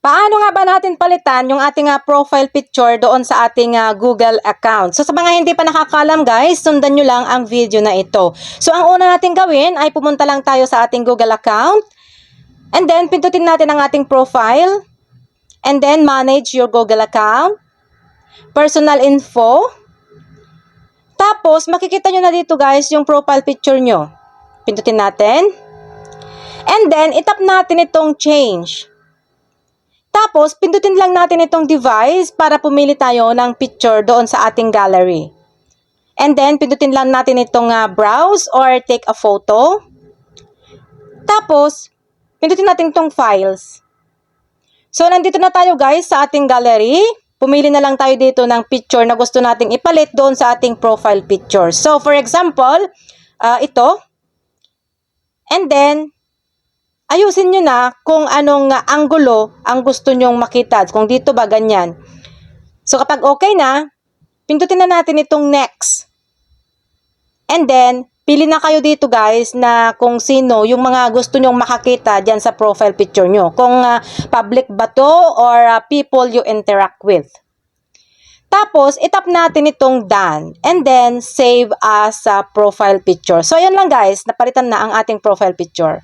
Paano nga ba natin palitan yung ating ah, profile picture doon sa ating ah, Google account? So sa mga hindi pa nakakalam guys, sundan nyo lang ang video na ito. So ang una natin gawin ay pumunta lang tayo sa ating Google account. And then pindutin natin ang ating profile. And then manage your Google account. Personal info. Tapos makikita nyo na dito guys yung profile picture nyo. Pindutin natin. And then itap natin itong change. Tapos, pindutin lang natin itong device para pumili tayo ng picture doon sa ating gallery. And then, pindutin lang natin itong ah, browse or take a photo. Tapos, pindutin natin itong files. So, nandito na tayo guys sa ating gallery. Pumili na lang tayo dito ng picture na gusto nating ipalit doon sa ating profile picture. So, for example, ah, ito. And then, ayusin nyo na kung anong anggulo ang gusto nyong makita. Kung dito ba, ganyan. So, kapag okay na, pindutin na natin itong next. And then, pili na kayo dito guys na kung sino yung mga gusto nyong makakita dyan sa profile picture nyo. Kung uh, public ba to or uh, people you interact with. Tapos, itap natin itong done. And then, save as a profile picture. So, ayan lang guys, napalitan na ang ating profile picture.